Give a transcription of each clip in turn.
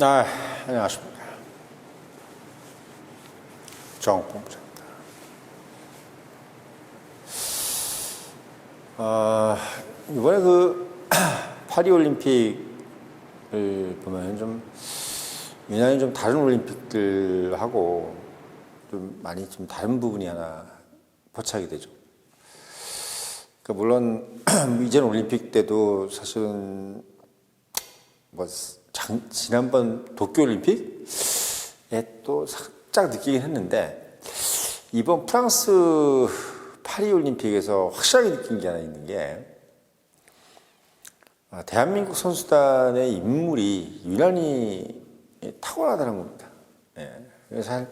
아, 안녕하십니까. 정봉부장입니다. 아, 이번에 그 파리올림픽을 보면 좀 유난히 좀 다른 올림픽들하고 좀 많이 좀 다른 부분이 하나 포착이 되죠. 그러니까 물론 이전 올림픽 때도 사실은 뭐 장, 지난번 도쿄올림픽에 또 살짝 느끼긴 했는데 이번 프랑스 파리올림픽에서 확실하게 느낀 게 하나 있는 게 아, 대한민국 선수단의 인물이 유난히 탁월하다는 겁니다. 예. 그래서 사-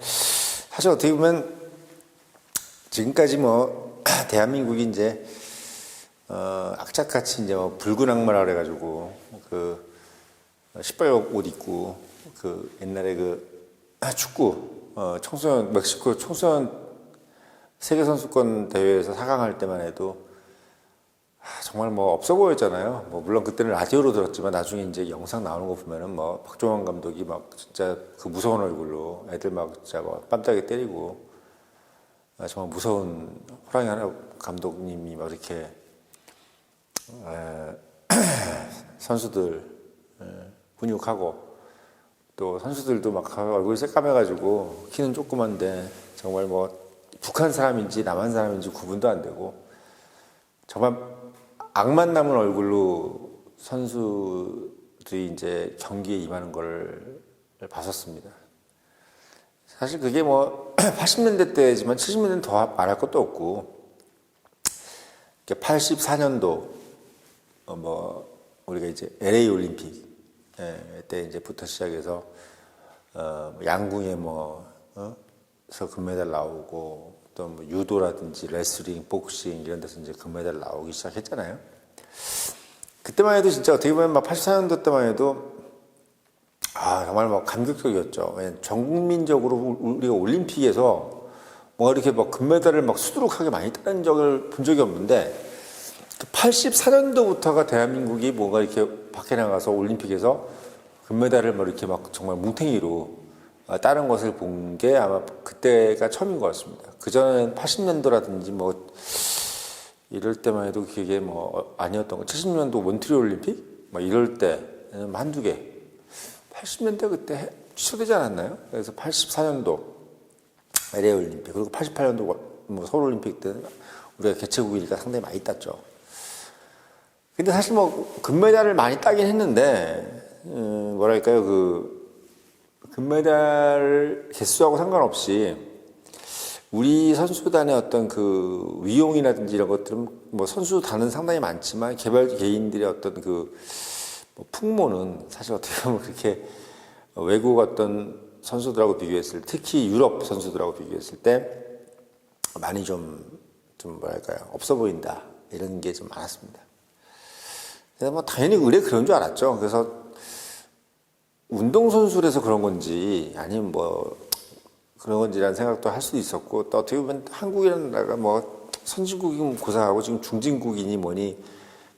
사실 어떻게 보면 지금까지 뭐 대한민국이 이제 어, 악착같이 이제 뭐 붉은 악마라 그래가지고 그 시뻘겋 옷 입고 그 옛날에 그 축구 어, 청소년 멕시코 청소년 세계 선수권 대회에서 4강 할 때만 해도 아, 정말 뭐 없어 보였잖아요. 뭐 물론 그때는 라디오로 들었지만 나중에 이제 영상 나오는 거 보면은 뭐 박종환 감독이 막 진짜 그 무서운 얼굴로 애들 막 진짜 막 뺨따게 때리고 아, 정말 무서운 호랑이 하나 감독님이 막 이렇게 에, 선수들 에, 훈육하고 또 선수들도 막 얼굴이 새까매가지고 키는 조그만데 정말 뭐 북한 사람인지 남한 사람인지 구분도 안 되고 정말 악만 남은 얼굴로 선수들이 이제 경기에 임하는 걸 봤었습니다. 사실 그게 뭐 80년대 때지만 70년대는 더 말할 것도 없고 84년도 어, 뭐 우리가 이제 LA 올림픽 예, 때 이제부터 시작해서 어, 뭐 양궁에 뭐 어? 서 금메달 나오고 또 뭐 유도라든지 레슬링, 복싱 이런 데서 이제 금메달 나오기 시작했잖아요. 그때만 해도 진짜 어떻게 보면 막 84년도 때만 해도 아 정말 뭐 감격적이었죠. 전 국민적으로 우- 우리가 올림픽에서 뭔가 이렇게 막 금메달을 막 수두룩하게 많이 따는 적을 본 적이 없는데 84년도부터가 대한민국이 뭔가 이렇게 밖에 나가서 올림픽에서 금메달을 막 이렇게 막 정말 뭉탱이로 아, 따는 것을 본 게 아마 그때가 처음인 것 같습니다. 그전엔 80년도라든지 뭐 이럴 때만 해도 그게 뭐 아니었던 거. 70년도 몬트리올 올림픽? 막 이럴 때 한두 개. 80년대 그때 해- 취소되지 않았나요? 그래서 84년도 LA 올림픽 그리고 88년도 뭐 서울 올림픽 때는 우리가 개최국이니까 상당히 많이 땄죠. 근데 사실 뭐 금메달을 많이 따긴 했는데 음, 뭐랄까요 그 금메달 개수하고 상관없이 우리 선수단의 어떤 그 위용이라든지 이런 것들은 뭐 선수단은 상당히 많지만 개발 개인들의 어떤 그뭐 풍모는 사실 어떻게 보면 그렇게 외국 어떤 선수들하고 비교했을 때, 특히 유럽 선수들하고 비교했을 때 많이 좀, 좀 뭐랄까요 없어 보인다 이런 게 좀 많았습니다. 그래서 뭐 당연히 의뢰 그런 줄 알았죠. 그래서 운동선수라서 그런 건지 아니면 뭐 그런 건지라는 생각도 할 수도 있었고 또 어떻게 보면 한국이라는 나라가 뭐 선진국이면 고사하고 지금 중진국이니 뭐니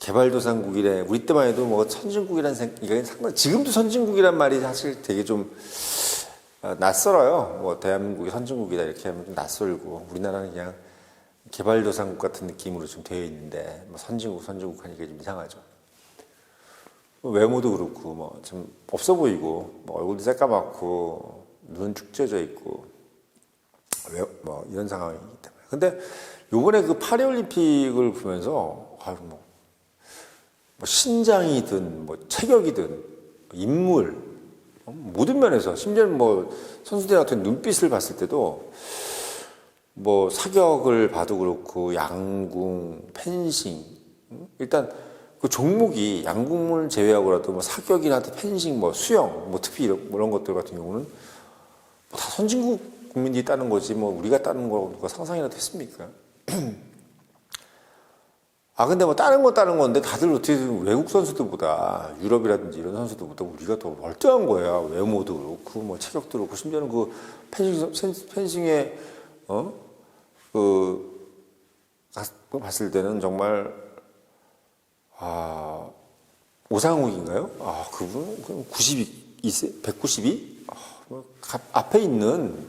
개발도상국이래 우리 때만 해도 뭐 선진국이라는 생각이 상당 지금도 선진국이란 말이 사실 되게 좀 어, 낯설어요. 뭐 대한민국이 선진국이다 이렇게 하면 좀 낯설고 우리나라는 그냥 개발도상국 같은 느낌으로 좀 되어 있는데 뭐 선진국 선진국 하니까 좀 이상하죠. 외모도 그렇고 뭐 좀 없어 보이고 뭐 얼굴도 새까맣고 눈은 축 쪄져 있고 왜- 뭐 이런 상황이기 때문에 근데 요번에 그 파리올림픽을 보면서 아유 뭐, 뭐 신장이든 뭐 체격이든 인물 어, 모든 면에서 심지어는 뭐 선수들 같은 눈빛을 봤을 때도 뭐 사격을 봐도 그렇고 양궁, 펜싱 음? 일단 그 종목이 양궁을 제외하고라도 뭐 사격이나 펜싱, 뭐 수영, 뭐 특히 이런, 이런 것들 같은 경우는 뭐다 선진국 국민들이 따는 거지 뭐 우리가 따는 거 누가 상상이라도 했습니까? 아 근데 뭐 다른 거 다른 건데 다들 어떻게 보면 외국 선수들보다 유럽이라든지 이런 선수들보다 우리가 더 멀쩡한 거야 외모도 그렇고 뭐 체격도 그렇고 심지어는 그 펜싱 펜- 펜싱의 어그 봤을 때는 정말 아 오상욱인가요? 아 그분 92 192? 아, 뭐 가- 앞에 있는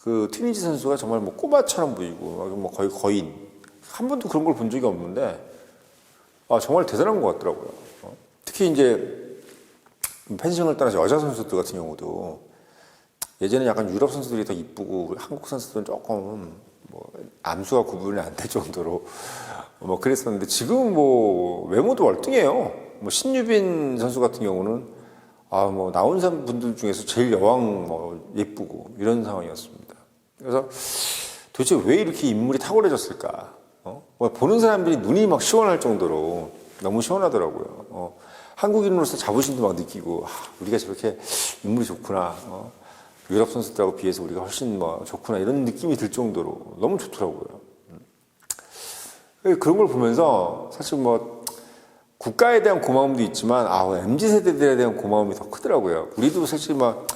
그 튀니지 선수가 정말 뭐 꼬마처럼 보이고 뭐 거의 거인 한 번도 그런 걸 본 적이 없는데 아 정말 대단한 것 같더라고요. 어? 특히 이제 펜싱을 떠나서 여자 선수들 같은 경우도 예전에 약간 유럽 선수들이 더 이쁘고 한국 선수들은 조금 뭐 암수가 구분이 안 될 정도로 뭐 그랬었는데 지금 뭐 외모도 월등해요. 뭐 신유빈 선수 같은 경우는 아 뭐 나온 분들 중에서 제일 여왕 뭐 예쁘고 이런 상황이었습니다. 그래서 도대체 왜 이렇게 인물이 탁월해졌을까? 어? 뭐 보는 사람들이 눈이 막 시원할 정도로 너무 시원하더라고요. 어, 한국인으로서 자부심도 막 느끼고 아, 우리가 저렇게 인물이 좋구나. 어? 유럽 선수들하고 비해서 우리가 훨씬 뭐 좋구나 이런 느낌이 들 정도로 너무 좋더라고요. 음. 그런 걸 보면서 사실 뭐 국가에 대한 고마움도 있지만 아 mz 세대들에 대한 고마움이 더 크더라고요. 우리도 사실 막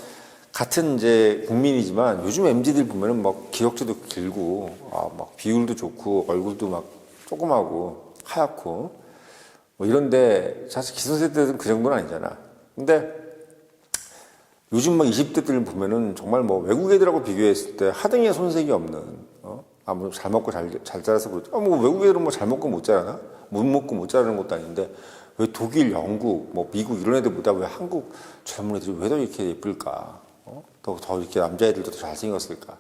같은 이제 국민이지만 요즘 mz들 보면은 막 기억자도 길고 아 막 비율도 좋고 얼굴도 막 조그마고 하얗고 뭐 이런데 사실 기성세대들은 그 정도는 아니잖아. 근데 요즘 막 20대들 보면은 정말 뭐 외국 애들하고 비교했을 때 하등의 손색이 없는 어? 아뭐 잘 먹고 잘, 잘 자라서 그렇지 아뭐 외국 애들은 뭐 잘 먹고 못 자라나 못 먹고 못 자라는 것도 아닌데 왜 독일 영국 뭐 미국 이런 애들보다 왜 한국 젊은 애들이 왜 더 이렇게 예쁠까 어? 더, 더 이렇게 남자애들도 더 잘생겼을까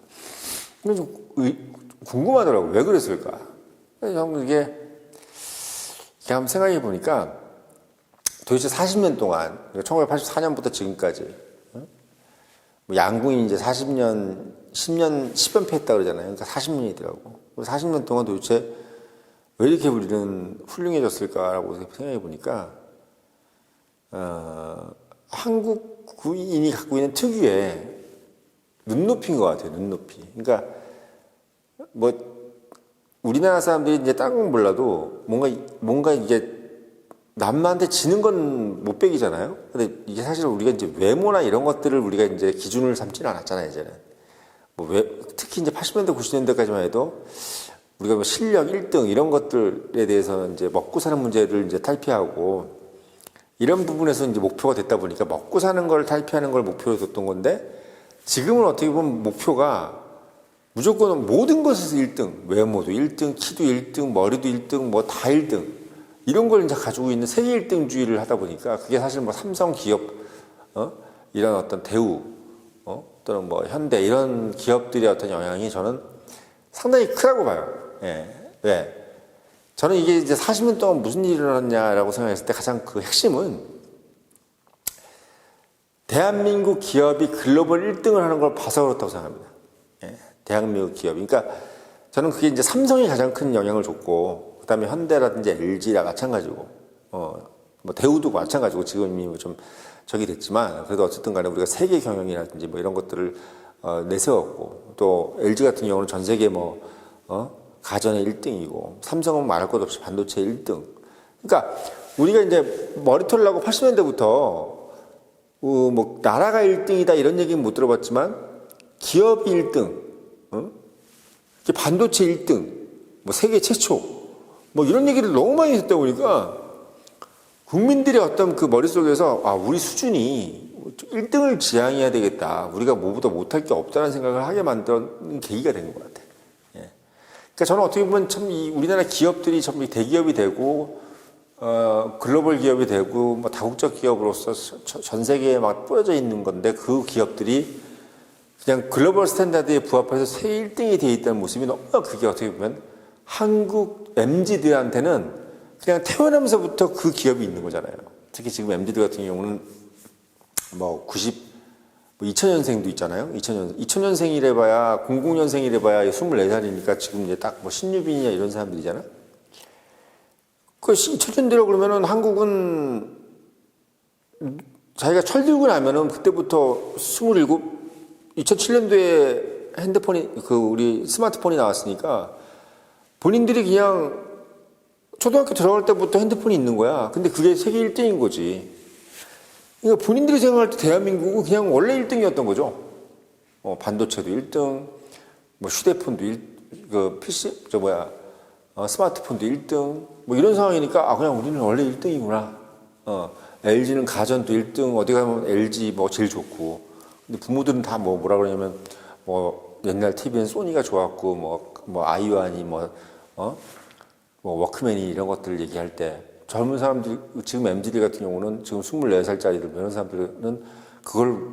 근데 좀 의- 궁금하더라고 왜 그랬을까 형 이게 이렇게 한번 생각해 보니까 도대체 40년 동안 1984년부터 지금까지 어? 뭐 양궁이 이제 40년 10년 10연패 했다 그러잖아요. 그러니까 40년이더라고. 40년 동안 도대체 왜 이렇게 우리는 훌륭해졌을까라고 생각해 보니까 어, 한국 구인이 갖고 있는 특유의 눈높이인 것 같아요. 눈높이. 그러니까 뭐 우리나라 사람들이 이제 다른 건 몰라도 뭔가 뭔가 이게 남한테 지는 건 못 배기잖아요. 근데 이게 사실 우리가 이제 외모나 이런 것들을 우리가 이제 기준을 삼지는 않았잖아요, 이제는. 뭐 왜, 특히 이제 80년대, 90년대까지만 해도 우리가 뭐 실력 1등 이런 것들에 대해서는 이제 먹고 사는 문제를 이제 탈피하고 이런 부분에서 이제 목표가 됐다 보니까 먹고 사는 걸 탈피하는 걸 목표로 뒀던 건데 지금은 어떻게 보면 목표가 무조건 모든 것에서 1등, 외모도 1등, 키도 1등, 머리도 1등, 뭐 다 1등. 이런 걸 이제 가지고 있는 세계 1등주의를 하다 보니까 그게 사실 뭐 삼성 기업, 어? 이런 어떤 대우, 어? 또는 뭐 현대 이런 기업들의 어떤 영향이 저는 상당히 크다고 봐요. 예. 왜? 저는 이게 이제 40년 동안 무슨 일이 일어났냐라고 생각했을 때 가장 그 핵심은 대한민국 기업이 글로벌 1등을 하는 걸 봐서 그렇다고 생각합니다. 예, 대한민국 기업. 그러니까 저는 그게 이제 삼성이 가장 큰 영향을 줬고, 그 다음에 현대라든지 LG라 마찬가지고, 어, 뭐 대우도 마찬가지고 지금 이미 좀 저기 됐지만, 그래도 어쨌든 간에 우리가 세계 경영이라든지 뭐 이런 것들을 어, 내세웠고, 또 LG 같은 경우는 전 세계 뭐, 어, 가전의 1등이고, 삼성은 말할 것 없이 반도체 1등. 그러니까 우리가 이제 머리털 나고 80년대부터 어, 뭐 나라가 1등이다 이런 얘기는 못 들어봤지만 기업이 1등, 어? 반도체 1등, 뭐 세계 최초, 뭐 이런 얘기를 너무 많이 듣다 보니까 국민들의 어떤 그 머릿속에서 아 우리 수준이 1등을 지향해야 되겠다, 우리가 뭐보다 못할 게 없다는 생각을 하게 만드는 계기가 된 것 같아. 예. 그러니까 저는 어떻게 보면 참 이 우리나라 기업들이 전부 대기업이 되고 어, 글로벌 기업이 되고 뭐 다국적 기업으로서 저- 전 세계에 막 뿌려져 있는 건데 그 기업들이 그냥 글로벌 스탠다드에 부합해서 세계 1등이 돼 있다는 모습이 너무 그게 어떻게 보면 한국 MZ들한테는 그냥 태어나면서부터 그 기업이 있는 거잖아요. 특히 지금 MZ들 같은 경우는 뭐 90, 뭐 2000년생도 있잖아요. 2000년, 2000년생이래 봐야, 00년생이래 봐야 24살이니까 지금 이제 딱 뭐 신유빈이냐 이런 사람들이잖아. 그 2000년대라 그러면은 한국은 자기가 철들고 나면은 그때부터 27, 2007년도에 핸드폰이, 그 우리 스마트폰이 나왔으니까 본인들이 그냥 초등학교 들어갈 때부터 핸드폰이 있는 거야. 근데 그게 세계 1등인 거지. 그러니까 본인들이 생각할 때 대한민국은 그냥 원래 1등이었던 거죠. 어, 반도체도 1등, 뭐 휴대폰도 1, 그 PC, 저 뭐야, 어, 스마트폰도 1등, 뭐 이런 상황이니까 아, 그냥 우리는 원래 1등이구나. 어, LG는 가전 또 1등 어디 가면 LG 뭐 제일 좋고 근데 부모들은 다 뭐 뭐라 그러냐면 뭐 옛날 TV는 소니가 좋았고 뭐뭐 아이완이 뭐 어? 뭐 워크맨이 이런 것들 얘기할 때 젊은 사람들 지금 MZ들 같은 경우는 지금 24살짜리들 이런 사람들은 그걸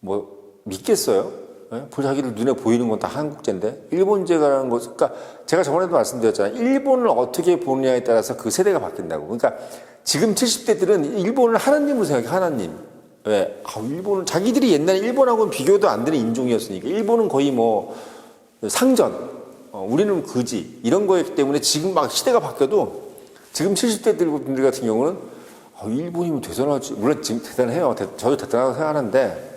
뭐 믿겠어요? 예? 자기들 눈에 보이는 건 다 한국제인데 일본제가라는 것 그러니까 제가 저번에도 말씀드렸잖아요. 일본을 어떻게 보느냐에 따라서 그 세대가 바뀐다고. 그러니까 지금 70대들은 일본을 하나님으로 생각해 하나님. 왜? 아, 일본은 자기들이 옛날에 일본하고는 비교도 안 되는 인종이었으니까 일본은 거의 뭐 상전, 어, 우리는 거지 이런 거였기 때문에 지금 막 시대가 바뀌어도 지금 70대들 분들 같은 경우는 아, 일본이면 대단하지. 물론 지금 대단해요. 대- 저도 대단하다고 생각하는데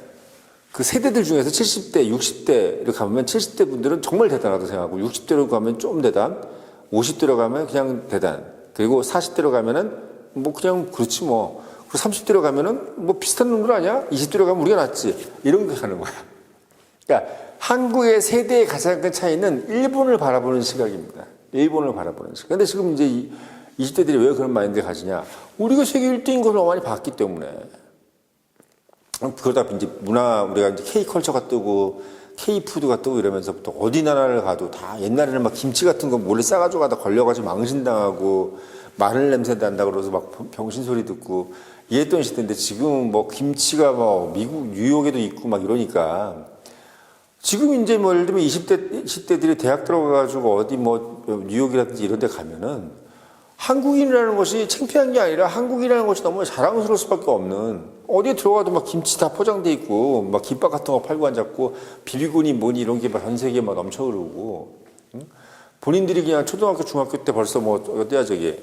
그 세대들 중에서 70대, 60대를 가면 70대 분들은 정말 대단하다고 생각하고 60대로 가면 좀 대단, 50대로 가면 그냥 대단, 그리고 40대로 가면은 뭐 그냥 그렇지 뭐. 그리고 30대로 가면은 뭐 비슷한 놈들 아니야? 20대로 가면 우리가 낫지. 이런 거 하는 거야. 그러니까 한국의 세대의 가장 큰 차이는 일본을 바라보는 시각입니다. 일본을 바라보는 시각. 근데 지금 이제 이 20대들이 왜 그런 마인드를 가지냐? 우리가 세계 1등인 걸 많이 봤기 때문에. 그러다 이제 문화 우리가 이제 K 컬처가 뜨고 K 푸드가 뜨고 이러면서부터 어디 나라를 가도 다 옛날에는 막 김치 같은 거 몰래 싸가지고 가다 걸려가지고 망신당하고 마늘 냄새 난다 그러서 막 병신 소리 듣고 이랬던 시대인데 지금 뭐 김치가 뭐 미국 뉴욕에도 있고 막 이러니까 지금 이제 뭐 예를 들면 20대 10대들이 대학 들어가가지고 어디 뭐 뉴욕이라든지 이런 데 가면은 한국인이라는 것이 창피한 게 아니라 한국이라는 것이 너무 자랑스러울 수밖에 없는 어디에 들어가도 막 김치 다 포장돼 있고 막 김밥 같은 거 팔고 앉았고 비비고니 뭐니 이런 게 전 세계에 막 넘쳐 흐르고 응? 본인들이 그냥 초등학교 중학교 때 벌써 뭐 어디야 저기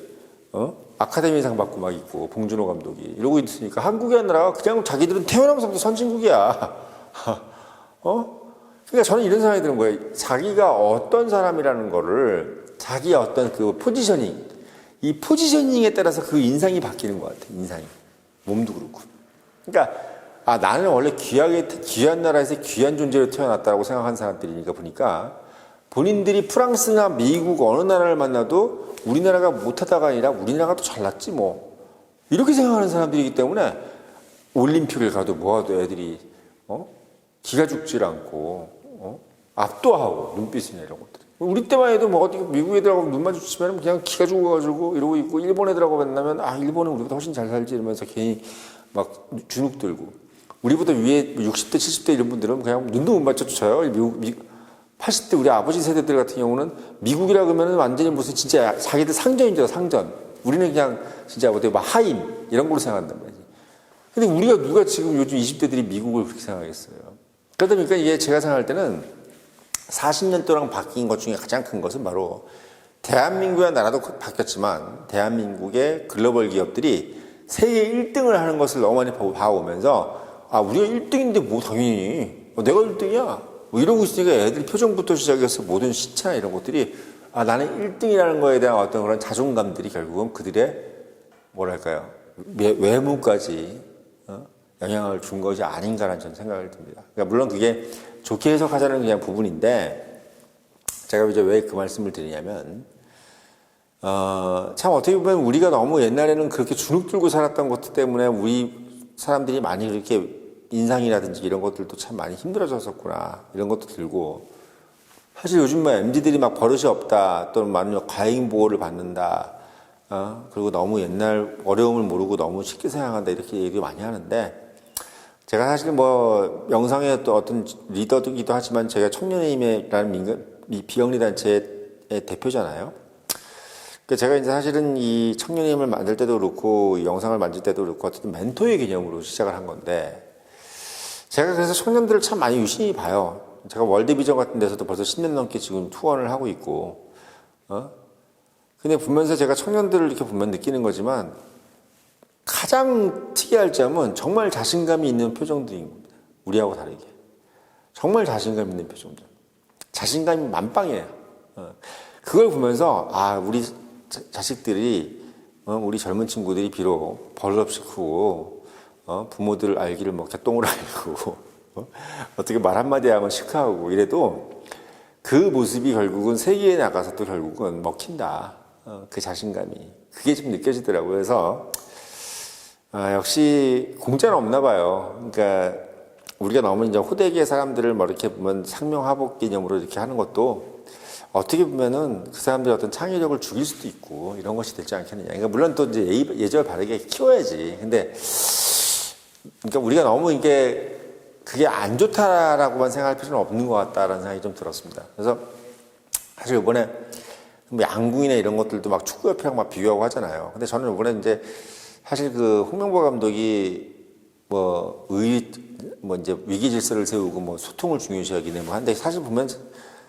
어? 아카데미상 받고 막 있고 봉준호 감독이 이러고 있으니까 한국이 아니라 그냥 자기들은 태어나면서부터 선진국이야 어? 그러니까 저는 이런 생각이 드는 거예요. 자기가 어떤 사람이라는 거를 자기의 어떤 그 포지셔닝, 이 포지셔닝에 따라서 그 인상이 바뀌는 것 같아요. 인상이. 몸도 그렇고. 그러니까 아 나는 원래 귀하게 귀한 나라에서 귀한 존재로 태어났다고 생각한 사람들이니까 보니까 본인들이 프랑스나 미국 어느 나라를 만나도 우리나라가 못하다가 아니라 우리나라가 더 잘났지 뭐 이렇게 생각하는 사람들이기 때문에 올림픽을 가도 뭐하도 애들이 어? 기가 죽질 않고 어? 압도하고 눈빛이나 이런 것들. 우리 때만 해도 뭐 어디 미국 애들하고 눈 마주치면 그냥 기가 죽어가지고 이러고 있고 일본 애들하고 만나면 아 일본은 우리보다 훨씬 잘 살지 이러면서 괜히 막 주눅 들고 우리보다 위에 60대 70대 이런 분들은 그냥 눈도 못 맞춰줘요. 미국 미, 80대 우리 아버지 세대들 같은 경우는 미국이라 그러면 완전히 무슨 진짜 자기들 알아 상전. 우리는 그냥 진짜 어디 막 하임 이런 걸로 생각한단 말이지. 근데 우리가 누가 지금 요즘 20대들이 미국을 그렇게 생각하겠어요. 그러다 보니까 이게 제가 생각할 때는 40년 동안 바뀐 것 중에 가장 큰 것은 바로 대한민국의 나라도 바뀌었지만 대한민국의 글로벌 기업들이 세계 1등을 하는 것을 너무 많이 봐- 봐오면서 아 우리가 1등인데 뭐 당연히 어, 내가 1등이야 뭐 이러고 있으니까 애들 표정부터 시작해서 모든 시차나 이런 것들이 아 나는 1등이라는 거에 대한 어떤 그런 자존감들이 결국은 그들의 뭐랄까요 외- 외모까지 어? 영향을 준 것이 아닌가라는 저는 생각을 듭니다. 그러니까 물론 그게 좋게 해석하자는 그냥 부분인데 제가 이제 왜 그 말씀을 드리냐면 어, 참 어떻게 보면 우리가 너무 옛날에는 그렇게 주눅 들고 살았던 것들 때문에 우리 사람들이 많이 그렇게 인상이라든지 이런 것들도 참 많이 힘들어졌었구나 이런 것도 들고 사실 요즘 뭐 MZ들이 막 버릇이 없다 또는 많은 과잉 보호를 받는다 어? 그리고 너무 옛날 어려움을 모르고 너무 쉽게 생각한다 이렇게 얘기 많이 하는데 제가 사실 뭐 영상의 또 어떤 리더이기도 하지만 제가 청년의힘이라는 민간 이 비영리 단체의 대표잖아요. 그 제가 이제 사실은 이 청년의힘을 만들 때도 그렇고 이 영상을 만들 때도 그렇고 어쨌든 멘토의 개념으로 시작을 한 건데 제가 그래서 청년들을 참 많이 유심히 봐요. 제가 월드비전 같은 데서도 벌써 10년 넘게 지금 투어를 하고 있고, 어? 근데 보면서 제가 청년들을 이렇게 보면 느끼는 거지만 가장 특이할 점은 정말 자신감이 있는 표정들인 겁니다. 우리하고 다르게. 정말 자신감 있는 표정들. 자신감이 만빵이에요. 어. 그걸 보면서, 아, 우리 자- 자식들이, 어, 우리 젊은 친구들이 비록 버릇없이 크고, 어, 부모들 알기를 뭐 개똥으로 알고, 어, 어떻게 말 한마디 하면 시크하고 이래도 그 모습이 결국은 세계에 나가서 또 결국은 먹힌다. 어, 그 자신감이. 그게 좀 느껴지더라고요. 그래서 아, 역시 공짜는 없나 봐요. 그러니까 우리가 너무 이제 호되게 사람들을 뭐 이렇게 보면 상명하복 개념으로 이렇게 하는 것도 어떻게 보면은 그 사람들의 어떤 창의력을 죽일 수도 있고 이런 것이 되지 않겠느냐. 그러니까 물론 또 이제 예절 바르게 키워야지. 근데 그러니까 우리가 너무 이게 그게 안 좋다라고만 생각할 필요는 없는 것 같다라는 생각이 좀 들었습니다. 그래서 사실 이번에 뭐 양궁이나 이런 것들도 막 축구협회랑 막 비교하고 하잖아요. 근데 저는 이번에 이제 사실 그 홍명보 감독이 뭐 의, 뭐 이제 위기 질서를 세우고 뭐 소통을 중요시 하기는 뭐 한데 사실 보면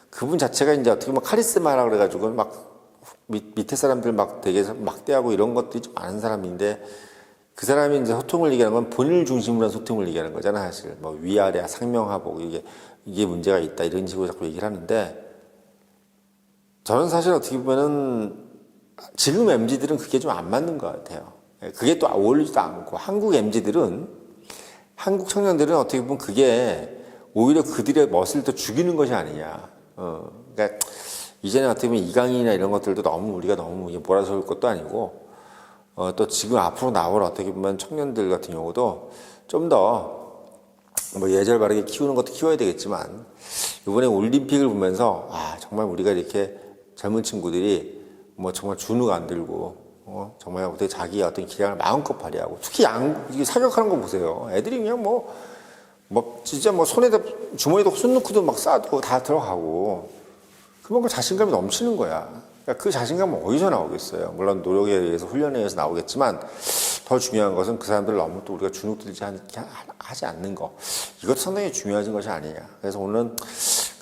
그분 자체가 이제 어떻게 보면 카리스마라 그래가지고 막 밑, 밑에 사람들 막 되게 막대하고 이런 것들이 좀 많은 사람인데 그 사람이 이제 소통을 얘기하는 건 본인을 중심으로 한 소통을 얘기하는 거잖아 사실 뭐 위아래 상명하복 이게 이게 문제가 있다 이런 식으로 자꾸 얘기를 하는데 저는 사실 어떻게 보면은 지금 MZ들은 그게 좀 안 맞는 것 같아요. 예, 그게 또 어울리지도 않고 한국 MZ들은 한국 청년들은 어떻게 보면 그게 오히려 그들의 멋을 더 죽이는 것이 아니냐. 어, 그러니까 이제는 어떻게 보면 이강인이나 이런 것들도 너무 우리가 너무 몰아세울 것도 아니고 어, 또 지금 앞으로 나올 어떻게 보면 청년들 같은 경우도 좀 더 뭐 예절 바르게 키우는 것도 키워야 되겠지만 이번에 올림픽을 보면서 아 정말 우리가 이렇게 젊은 친구들이 뭐 정말 주눅 안 들고 어, 정말 어떻게 자기의 어떤 기량을 마음껏 발휘하고 특히 양 사격하는 거 보세요 애들이 그냥 뭐뭐 진짜 뭐 손에다 주머니에다 손 넣고도 막 쏴도 다 들어가고 그만큼 자신감이 넘치는 거야. 그러니까 그 자신감은 어디서 나오겠어요? 물론 노력에 의해서 훈련에 의해서 나오겠지만 더 중요한 것은 그 사람들을 너무 또 우리가 주눅 들지 않게 하- 하지 않는 거. 이것도 상당히 중요한 것이 아니냐. 그래서 오늘은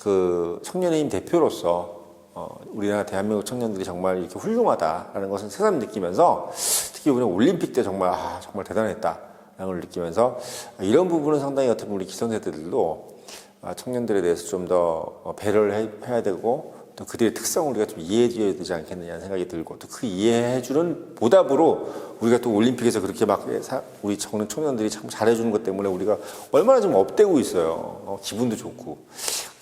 그 청년의 대표로서 어, 우리나라 대한민국 청년들이 정말 이렇게 훌륭하다라는 것을 새삼 느끼면서 특히 우리 올림픽 때 정말 아 정말 대단했다. 라는 걸 느끼면서 이런 부분은 상당히 어떻게 보면 우리 기성세대들도 아, 청년들에 대해서 좀 더 배려를 해- 해야 되고 또 그들의 특성을 우리가 좀 이해해 줘야 되지 않겠느냐는 생각이 들고 또 그 이해해 주는 보답으로 우리가 또 올림픽에서 그렇게 막 사- 우리 청년 청년들이 참 잘해 주는 것 때문에 우리가 얼마나 좀 업되고 있어요. 어, 기분도 좋고.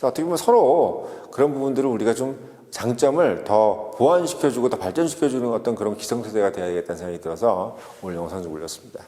어떻게 보면 서로 그런 부분들을 우리가 좀 장점을 더 보완시켜주고 더 발전시켜주는 어떤 그런 기성세대가 돼야 되겠다는 생각이 들어서 오늘 영상 좀 올렸습니다.